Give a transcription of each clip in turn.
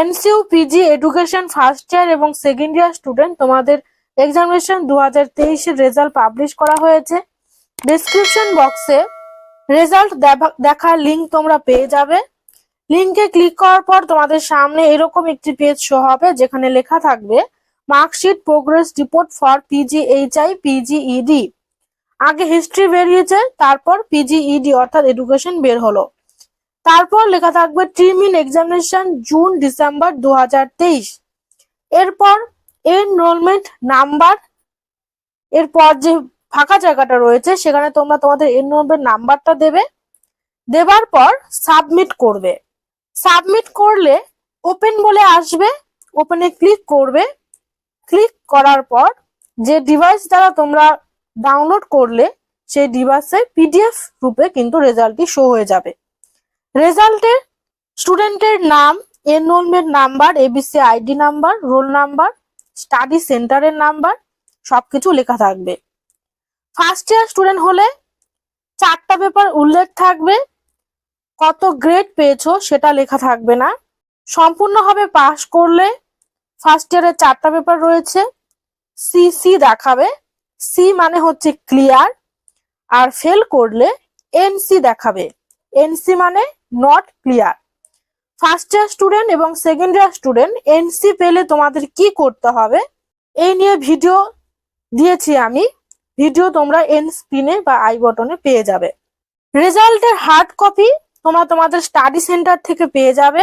এনসিউ, PG, education first year এবং second year student তোমাদের examination দু হাজার রেজাল্ট পাবলিশ করা হয়েছে। ডিসক্রিপশন বক্সে রেজাল্ট দেখার লিঙ্ক তোমরা পেয়ে যাবে। লিঙ্কে ক্লিক করার পর তোমাদের সামনে এরকম একটি পেজ শো হবে যেখানে লেখা থাকবে marksheet progress report for PGHI PGED আগে হিস্ট্রি বেরিয়েছে, তারপর পিজিইডি অর্থাৎ এডুকেশন বের হলো। তারপর লেখা থাকবে term end examination June December দু হাজার তেইশ। এরপর এনরোলমেন্ট নাম্বার এরপর যে ফাঁকা জায়গাটা রয়েছে সেখানে তোমরা তোমাদের এনরোলমেন্ট নাম্বারটা দেবে। দেবার পর সাবমিট করবে। সাবমিট করলে ওপেন বলে আসবে ওপেনে ক্লিক করবে। ক্লিক করার পর যে ডিভাইস দ্বারা তোমরা ডাউনলোড করলে সেই ডিভাইসে পিডিএফ রূপে কিন্তু রেজাল্টটি শো হয়ে যাবে। রেজাল্টে স্টুডেন্টের নাম enrollment number ABC ID number roll number study সেন্টারের নাম্বার সবকিছু লেখা থাকবে। ফার্স্ট ইয়ার স্টুডেন্ট হলে চারটা পেপার উল্লেখ থাকবে, কত গ্রেড পেয়েছ সেটা লেখা থাকবে না। সম্পূর্ণভাবে পাশ করলে ফার্স্ট ইয়ারে চারটা পেপার রয়েছে সি সি দেখাবে সি মানে হচ্ছে ক্লিয়ার আর ফেল করলে এনসি দেখাবে। এনসি মানে not clear first year student এবং সেকেন্ড ইয়ার স্টুডেন্ট এনসি পেলে তোমাদের কি করতে হবে? এই নিয়ে ভিডিও দিয়েছি আমি। ভিডিও তোমরা এন স্ক্রিনে বা আই বটনে পেয়ে যাবে। রেজাল্টের হার্ড কপি তোমরা তোমাদের স্টাডি সেন্টার থেকে পেয়ে যাবে।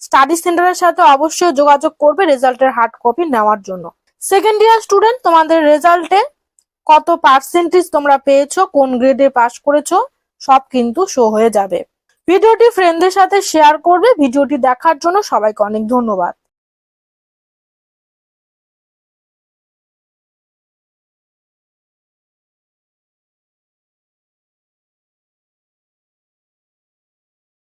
স্টাডি সেন্টারের সাথে অবশ্যই যোগাযোগ করবে রেজাল্টের হার্ড কপি নেওয়ার জন্য। সেকেন্ড ইয়ার স্টুডেন্ট তোমাদের রেজাল্টে কত পার্সেন্টেজ তোমরা পেয়েছ, কোন গ্রেডে পাস করেছ সব কিন্তু শো হয়ে যাবে। ভিডিওটি ফ্রেন্ডদের সাথে শেয়ার করবে। ভিডিওটি দেখার জন্য সবাইকে অনেক ধন্যবাদ।